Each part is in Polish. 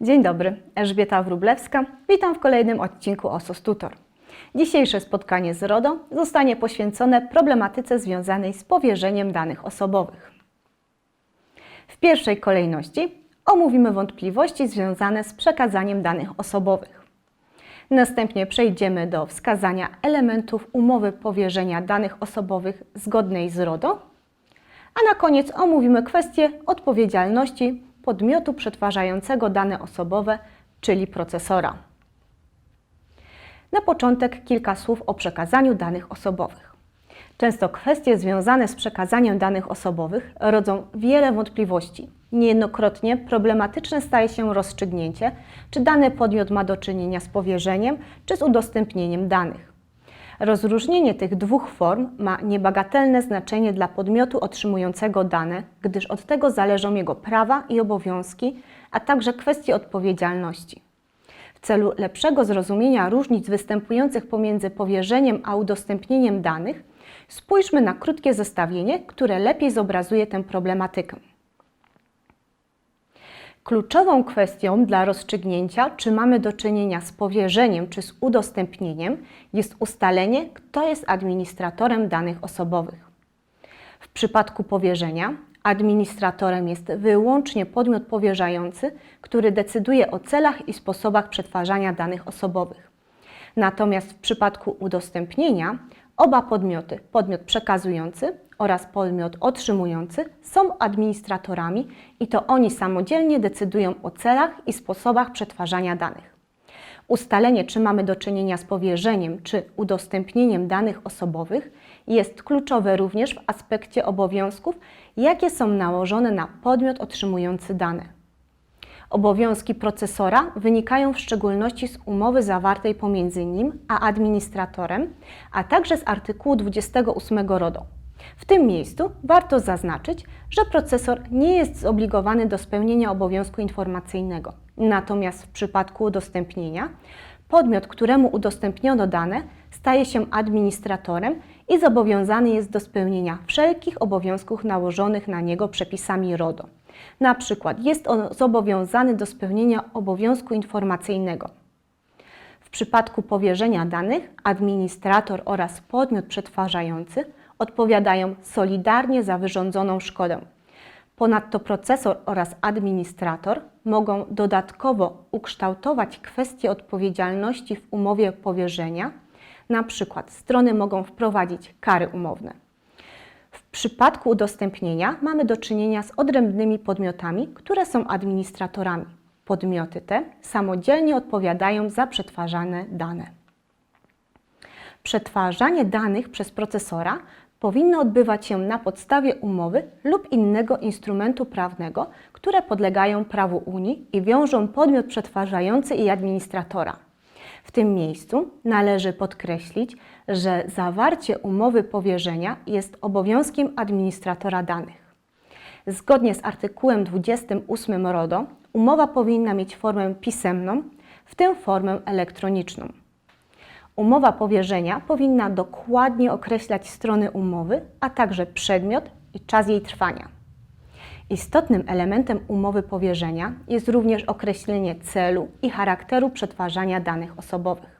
Dzień dobry, Elżbieta Wróblewska. Witam w kolejnym odcinku OSOS Tutor. Dzisiejsze spotkanie z RODO zostanie poświęcone problematyce związanej z powierzeniem danych osobowych. W pierwszej kolejności omówimy wątpliwości związane z przekazaniem danych osobowych. Następnie przejdziemy do wskazania elementów umowy powierzenia danych osobowych zgodnej z RODO, a na koniec omówimy kwestię odpowiedzialności podmiotu przetwarzającego dane osobowe, czyli procesora. Na początek kilka słów o przekazaniu danych osobowych. Często kwestie związane z przekazaniem danych osobowych rodzą wiele wątpliwości. Niejednokrotnie problematyczne staje się rozstrzygnięcie, czy dany podmiot ma do czynienia z powierzeniem czy z udostępnieniem danych. Rozróżnienie tych dwóch form ma niebagatelne znaczenie dla podmiotu otrzymującego dane, gdyż od tego zależą jego prawa i obowiązki, a także kwestie odpowiedzialności. W celu lepszego zrozumienia różnic występujących pomiędzy powierzeniem a udostępnieniem danych, spójrzmy na krótkie zestawienie, które lepiej zobrazuje tę problematykę. Kluczową kwestią dla rozstrzygnięcia, czy mamy do czynienia z powierzeniem czy z udostępnieniem, jest ustalenie, kto jest administratorem danych osobowych. W przypadku powierzenia administratorem jest wyłącznie podmiot powierzający, który decyduje o celach i sposobach przetwarzania danych osobowych. Natomiast w przypadku udostępnienia oba podmioty, podmiot przekazujący oraz podmiot otrzymujący, są administratorami i to oni samodzielnie decydują o celach i sposobach przetwarzania danych. Ustalenie, czy mamy do czynienia z powierzeniem czy udostępnieniem danych osobowych, jest kluczowe również w aspekcie obowiązków, jakie są nałożone na podmiot otrzymujący dane. Obowiązki procesora wynikają w szczególności z umowy zawartej pomiędzy nim a administratorem, a także z artykułu 28 RODO. W tym miejscu warto zaznaczyć, że procesor nie jest zobligowany do spełnienia obowiązku informacyjnego. Natomiast w przypadku udostępnienia, podmiot, któremu udostępniono dane, staje się administratorem i zobowiązany jest do spełnienia wszelkich obowiązków nałożonych na niego przepisami RODO. Na przykład jest on zobowiązany do spełnienia obowiązku informacyjnego. W przypadku powierzenia danych administrator oraz podmiot przetwarzający odpowiadają solidarnie za wyrządzoną szkodę. Ponadto procesor oraz administrator mogą dodatkowo ukształtować kwestie odpowiedzialności w umowie powierzenia, na przykład strony mogą wprowadzić kary umowne. Przypadku udostępnienia mamy do czynienia z odrębnymi podmiotami, które są administratorami. Podmioty te samodzielnie odpowiadają za przetwarzane dane. Przetwarzanie danych przez procesora powinno odbywać się na podstawie umowy lub innego instrumentu prawnego, które podlegają prawu Unii i wiążą podmiot przetwarzający i administratora. W tym miejscu należy podkreślić, że zawarcie umowy powierzenia jest obowiązkiem administratora danych. Zgodnie z artykułem 28 RODO umowa powinna mieć formę pisemną, w tym formę elektroniczną. Umowa powierzenia powinna dokładnie określać strony umowy, a także przedmiot i czas jej trwania. Istotnym elementem umowy powierzenia jest również określenie celu i charakteru przetwarzania danych osobowych.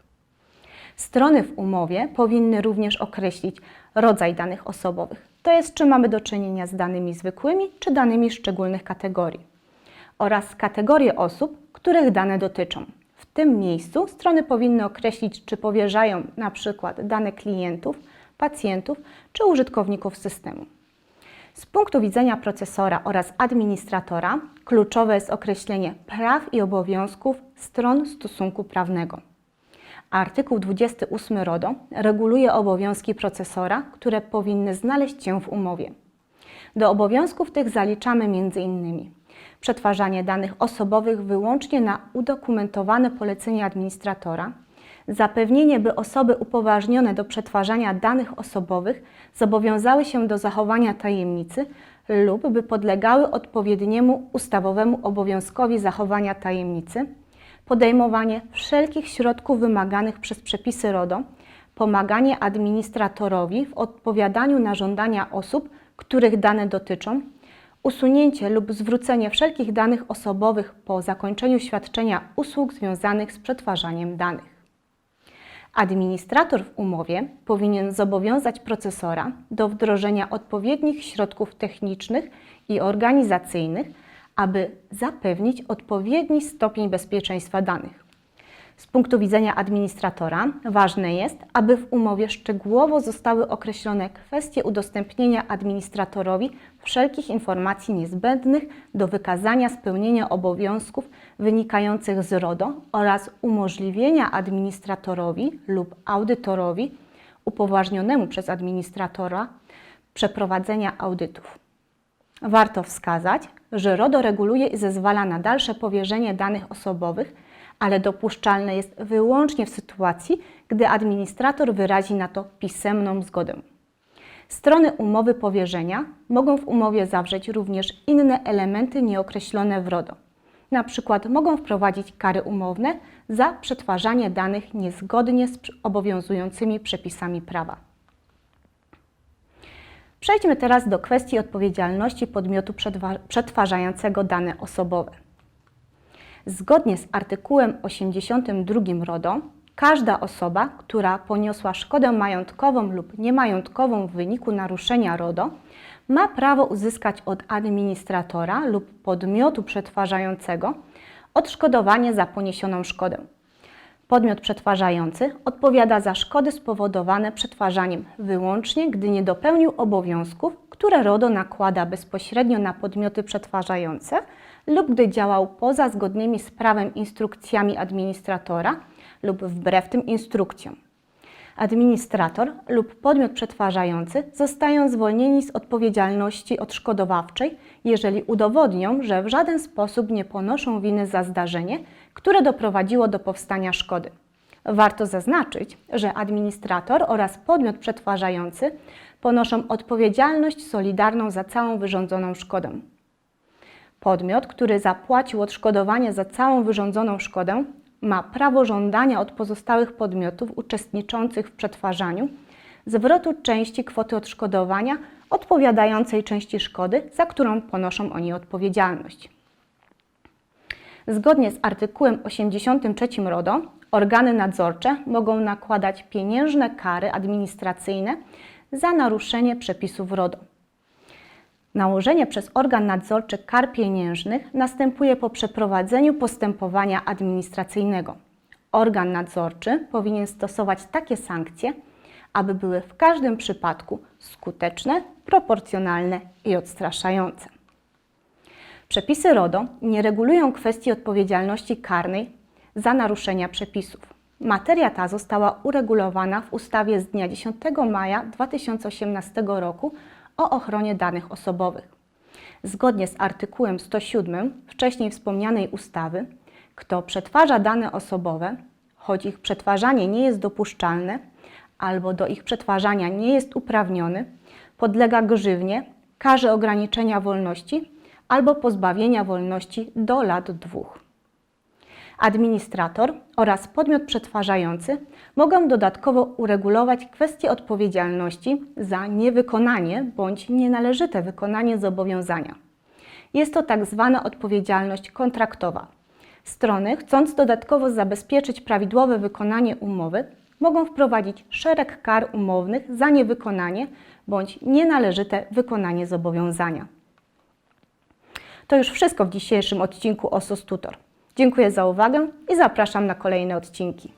Strony w umowie powinny również określić rodzaj danych osobowych, to jest czy mamy do czynienia z danymi zwykłymi czy danymi szczególnych kategorii, oraz kategorie osób, których dane dotyczą. W tym miejscu strony powinny określić, czy powierzają na przykład dane klientów, pacjentów czy użytkowników systemu. Z punktu widzenia procesora oraz administratora kluczowe jest określenie praw i obowiązków stron stosunku prawnego. Artykuł 28 RODO reguluje obowiązki procesora, które powinny znaleźć się w umowie. Do obowiązków tych zaliczamy m.in. przetwarzanie danych osobowych wyłącznie na udokumentowane polecenie administratora, zapewnienie, by osoby upoważnione do przetwarzania danych osobowych zobowiązały się do zachowania tajemnicy lub by podlegały odpowiedniemu ustawowemu obowiązkowi zachowania tajemnicy, podejmowanie wszelkich środków wymaganych przez przepisy RODO, pomaganie administratorowi w odpowiadaniu na żądania osób, których dane dotyczą, usunięcie lub zwrócenie wszelkich danych osobowych po zakończeniu świadczenia usług związanych z przetwarzaniem danych. Administrator w umowie powinien zobowiązać procesora do wdrożenia odpowiednich środków technicznych i organizacyjnych, aby zapewnić odpowiedni stopień bezpieczeństwa danych. Z punktu widzenia administratora ważne jest, aby w umowie szczegółowo zostały określone kwestie udostępnienia administratorowi wszelkich informacji niezbędnych do wykazania spełnienia obowiązków wynikających z RODO oraz umożliwienia administratorowi lub audytorowi upoważnionemu przez administratora przeprowadzenia audytów. Warto wskazać, że RODO reguluje i zezwala na dalsze powierzenie danych osobowych, ale dopuszczalne jest wyłącznie w sytuacji, gdy administrator wyrazi na to pisemną zgodę. Strony umowy powierzenia mogą w umowie zawrzeć również inne elementy nieokreślone w RODO. Na przykład mogą wprowadzić kary umowne za przetwarzanie danych niezgodnie z obowiązującymi przepisami prawa. Przejdźmy teraz do kwestii odpowiedzialności podmiotu przetwa- przetwarzającego dane osobowe. Zgodnie z artykułem 82 RODO, każda osoba, która poniosła szkodę majątkową lub niemajątkową w wyniku naruszenia RODO, ma prawo uzyskać od administratora lub podmiotu przetwarzającego odszkodowanie za poniesioną szkodę. Podmiot przetwarzający odpowiada za szkody spowodowane przetwarzaniem wyłącznie, gdy nie dopełnił obowiązków, które RODO nakłada bezpośrednio na podmioty przetwarzające lub gdy działał poza zgodnymi z prawem instrukcjami administratora lub wbrew tym instrukcjom. Administrator lub podmiot przetwarzający zostają zwolnieni z odpowiedzialności odszkodowawczej, jeżeli udowodnią, że w żaden sposób nie ponoszą winy za zdarzenie, które doprowadziło do powstania szkody. Warto zaznaczyć, że administrator oraz podmiot przetwarzający ponoszą odpowiedzialność solidarną za całą wyrządzoną szkodę. Podmiot, który zapłacił odszkodowanie za całą wyrządzoną szkodę, ma prawo żądania od pozostałych podmiotów uczestniczących w przetwarzaniu zwrotu części kwoty odszkodowania odpowiadającej części szkody, za którą ponoszą oni odpowiedzialność. Zgodnie z artykułem 83 RODO organy nadzorcze mogą nakładać pieniężne kary administracyjne za naruszenie przepisów RODO. Nałożenie przez organ nadzorczy kar pieniężnych następuje po przeprowadzeniu postępowania administracyjnego. Organ nadzorczy powinien stosować takie sankcje, aby były w każdym przypadku skuteczne, proporcjonalne i odstraszające. Przepisy RODO nie regulują kwestii odpowiedzialności karnej za naruszenia przepisów. Materia ta została uregulowana w ustawie z dnia 10 maja 2018 roku o ochronie danych osobowych. Zgodnie z artykułem 107 wcześniej wspomnianej ustawy, kto przetwarza dane osobowe, choć ich przetwarzanie nie jest dopuszczalne albo do ich przetwarzania nie jest uprawniony, podlega grzywnie, karze ograniczenia wolności albo pozbawienia wolności do lat dwóch. Administrator oraz podmiot przetwarzający mogą dodatkowo uregulować kwestie odpowiedzialności za niewykonanie bądź nienależyte wykonanie zobowiązania. Jest to tak zwana odpowiedzialność kontraktowa. Strony, chcąc dodatkowo zabezpieczyć prawidłowe wykonanie umowy, mogą wprowadzić szereg kar umownych za niewykonanie bądź nienależyte wykonanie zobowiązania. To już wszystko w dzisiejszym odcinku OSOS Tutor. Dziękuję za uwagę i zapraszam na kolejne odcinki.